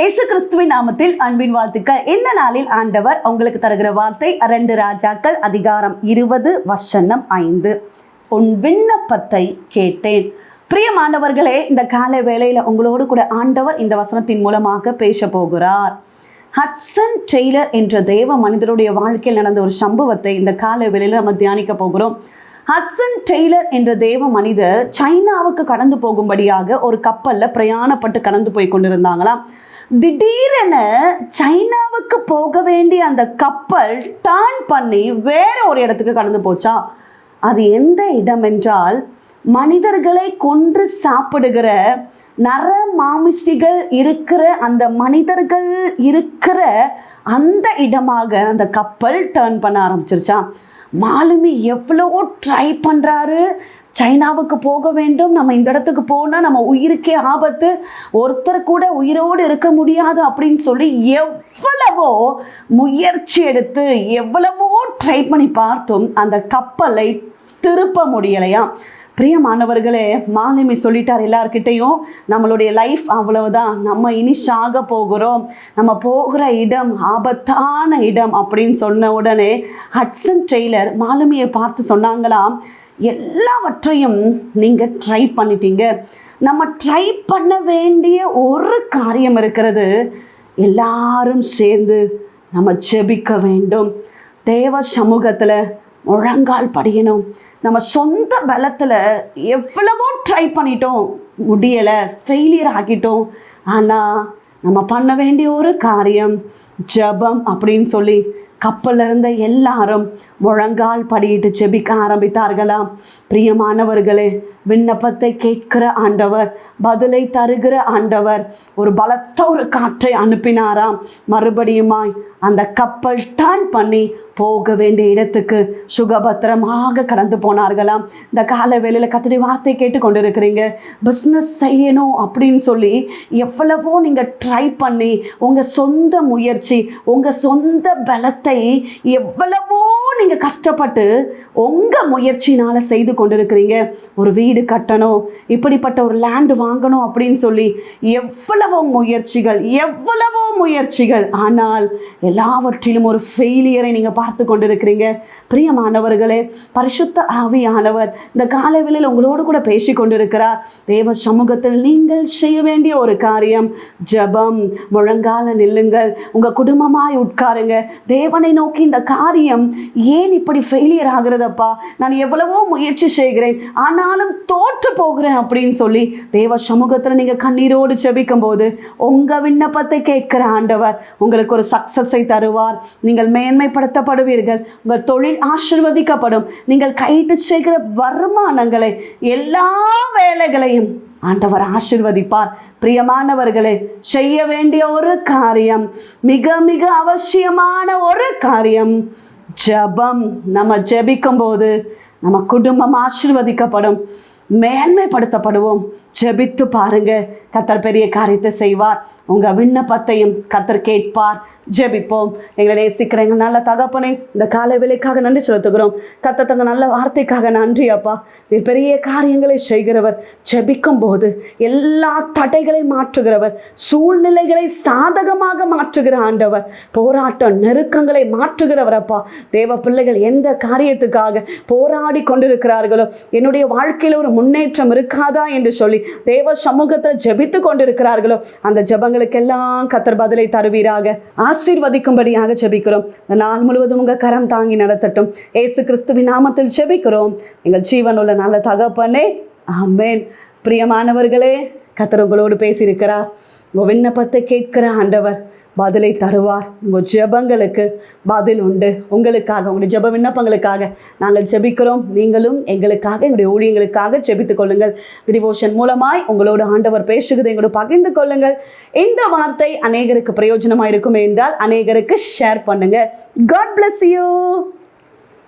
இயேசு கிறிஸ்துவின் நாமத்தில் அன்பின் வாழ்த்துக்கள். இந்த நாளில் ஆண்டவர் உங்களுக்கு தருகிற வார்த்தை ரெண்டு ராஜாக்கள் அதிகாரம் இருபது வசனம் ஐந்து. உன் விண்ணப்பத்தை கேட்டேன். பிரியமானவர்களே இந்த காலை வேளையில் உங்களோடு கூட ஆண்டவர் இந்த வசனத்தின் மூலமாக பேச போகிறார். ஹட்சன் டெய்லர் என்ற தேவ மனிதருடைய வாழ்க்கையில் நடந்த ஒரு சம்பவத்தை இந்த காலை வேளையில் நம்ம தியானிக்க போகிறோம். ஹட்சன் டெய்லர் என்ற தேவ மனிதர் சைனாவுக்கு கடந்து போகும்படியாக ஒரு கப்பலில் பிரயாணப்பட்டு கடந்து போய் கொண்டிருந்தாங்களாம். திடீரென சைனாவுக்கு போக வேண்டிய அந்த கப்பல் டர்ன் பண்ணி வேற ஒரு இடத்துக்கு கடந்து போச்சா? அது எந்த இடம் என்றால் மனிதர்களை கொன்று சாப்பிடுகிற நர மாமிசிகள் இருக்கிற அந்த மனிதர்கள் இருக்கிற அந்த இடமாக அந்த கப்பல் டேர்ன் பண்ண ஆரம்பிச்சிருச்சான் மாலுமி எவ்வளோ ட்ரை பண்ணுறாரு சைனாவுக்கு போக வேண்டும். நம்ம இந்த இடத்துக்கு போனால் நம்ம உயிருக்கே ஆபத்து. ஒருத்தர் கூட உயிரோடு இருக்க முடியாது அப்படின்னு சொல்லி எவ்வளவோ முயற்சி எடுத்து எவ்வளவோ ட்ரை பண்ணி பார்த்தும் அந்த கப்பலை திருப்ப முடியலையா? பிரியமானவர்களே மாலுமி சொல்லிட்டார் எல்லார்கிட்டையும் நம்மளுடைய லைஃப் அவ்வளவுதான். நம்ம இனி சாக போகிறோம். நம்ம போகிற இடம் ஆபத்தான இடம் அப்படின்னு சொன்ன உடனே ஹட்சன் டெய்லர் மாலுமியை பார்த்து சொன்னாங்களாம். எல்லாவற்றையும் நீங்கள் ட்ரை பண்ணிட்டீங்க. நம்ம ட்ரை பண்ண வேண்டிய ஒரு காரியம் இருக்கிறது. எல்லாரும் சேர்ந்து நம்ம ஜெபிக்க வேண்டும். தேவ சமூகத்தில் முழங்கால் படியணும். நம்ம சொந்த பலத்தில் எவ்வளவோ ட்ரை பண்ணிட்டோம். முடியலை ஃபெயிலியர் ஆகிட்டோம். ஆனால் நம்ம பண்ண வேண்டிய ஒரு காரியம் ஜெபம் அப்படின்னு சொல்லி கப்பலில் இருந்த எல்லாரும் முழங்கால் படியிட்டு செபிக்க ஆரம்பித்தார்களாம் பிரியமானவர்களே விண்ணப்பத்தை கேட்கிற ஆண்டவர் பதிலை தருகிற ஆண்டவர் ஒரு பலத்த ஒரு காற்றை அனுப்பினாராம். மறுபடியுமாய் அந்த கப்பல் டர்ன் பண்ணி போக வேண்டிய இடத்துக்கு சுகபத்திரமாக கடந்து போனார்களாம். இந்த கால வேலையில் கத்துடைய வார்த்தை கேட்டு கொண்டு இருக்கிறீங்க பிஸ்னஸ் செய்யணும் அப்படின்னு சொல்லி எவ்வளவோ நீங்கள் ட்ரை பண்ணி உங்கள் சொந்த முயற்சி உங்கள் சொந்த பலத்தை எவ்வளவோ நீங்கள் கஷ்டப்பட்டு உங்கள் முயற்சினால் செய்து கொண்டிருக்கிறீங்க. ஒரு வீடு கட்டணும் இப்படிப்பட்ட ஒரு லேண்டு வாங்கணும் அப்படின்னு சொல்லி எவ்வளவோ முயற்சிகள் எவ்வளவோ முயற்சிகள். ஆனால் எல்லாவற்றிலும் ஒரு ஃபெயிலியரை நீங்கள் பார்த்து கொண்டிருக்கிறீங்க. பிரியமானவர்களே பரிசுத்த ஆவியானவர் இந்த காலவெளியில் உங்களோடு கூட பேசி கொண்டிருக்கிறார். தேவ சமூகத்தில் நீங்கள் செய்ய வேண்டிய ஒரு காரியம் ஜெபம். முழங்கால நில்லுங்கள். உங்கள் குடும்பமாய் உட்காருங்க. தேவனை நோக்கி இந்த காரியம் ஏன் இப்படி ஃபெயிலியர் ஆகுறதப்பா? நான் எவ்வளவோ முயற்சி செய்கிறேன். ஆனாலும் தோற்று போகிறேன் அப்படின்னு சொல்லி தேவ சமூகத்தில் நீங்கள் கண்ணீரோடு ஜெபிக்கும் போது உங்கள் விண்ணப்பத்தை கேட்கிற ஆண்டவர் உங்களுக்கு ஒரு சக்ஸஸை தருவார். நீங்கள் மேன்மைப்படுத்தப்படுவீர்கள். உங்கள் தொழில் ஆசிர்வதிக்கப்படும். நீங்கள் கைது செய்கிற வருமானங்களை எல்லா வேலைகளையும் ஆண்டவர் ஆசிர்வதிப்பார். பிரியமானவர்களே செய்ய வேண்டிய ஒரு காரியம் மிக மிக அவசியமான ஒரு காரியம் ஜெபம். நம்ம ஜெபிக்கும் போது நம்ம குடும்பம் ஆசிர்வதிக்கப்படும். மேன்மைப்படுத்தப்படுவோம். ஜெபித்து பாருங்க. கத்தர் பெரிய காரியத்தை செய்வார். உங்கள் விண்ணப்பத்தையும் கத்தர் கேட்பார். ஜெபிப்போம். எங்களை நேசிக்கிற எங்கள் நல்ல தகப்பனை இந்த கால வேலைக்காக நன்றி செலுத்துகிறோம். கத்த தந்த நல்ல வார்த்தைக்காக நன்றி அப்பா. நீ பெரிய காரியங்களை செய்கிறவர் ஜெபிக்கும் போது எல்லா தடைகளை மாற்றுகிறவர் சூழ்நிலைகளை சாதகமாக மாற்றுகிற ஆண்டவர் போராட்டம் நெருக்கங்களை மாற்றுகிறவர் அப்பா. தேவ பிள்ளைகள் எந்த காரியத்துக்காக போராடி கொண்டிருக்கிறார்களோ என்னுடைய வாழ்க்கையில் ஒரு முன்னேற்றம் இருக்காதா என்று சொல்லி தேவ சமூகத்தில் ஜெபித்து கொண்டிருக்கிறார்களோ அந்த ஜெபங்களுக்கெல்லாம் கத்தர் பதிலை தருவீராக. ஆசீர்வதிக்கும்படியாக ஜெபிக்கிறோம். இந்த நாள் முழுவதும் உங்கள் கரம் தாங்கி நடத்தட்டும். ஏசு கிறிஸ்துவின் நாமத்தில் ஜெபிக்கிறோம். எங்கள் ஜீவனுள்ள நல்ல தகப்பனே ஆமேன். பிரியமானவர்களே கத்தர் உங்களோடு பேசியிருக்கிறார். உங்கள் விண்ணப்பத்தை கேட்கிற ஆண்டவர் பதிலை தருவார். உங்கள் ஜெபங்களுக்கு பதில் உண்டு. உங்களுக்காக உங்களுடைய ஜெப விண்ணப்பங்களுக்காக நாங்கள் ஜெபிக்கிறோம். நீங்களும் எங்களுக்காக எங்களுடைய ஊழியங்களுக்காக ஜெபித்துக் கொள்ளுங்கள். டிவோஷன் மூலமாய் உங்களோட ஆண்டவர் பேசுகிறது எங்களோட பகிர்ந்து கொள்ளுங்கள். இந்த வார்த்தை அநேகருக்கு பிரயோஜனமாக இருக்கும் என்றால் அநேகருக்கு ஷேர் பண்ணுங்கள் காட் பிளஸ் யூ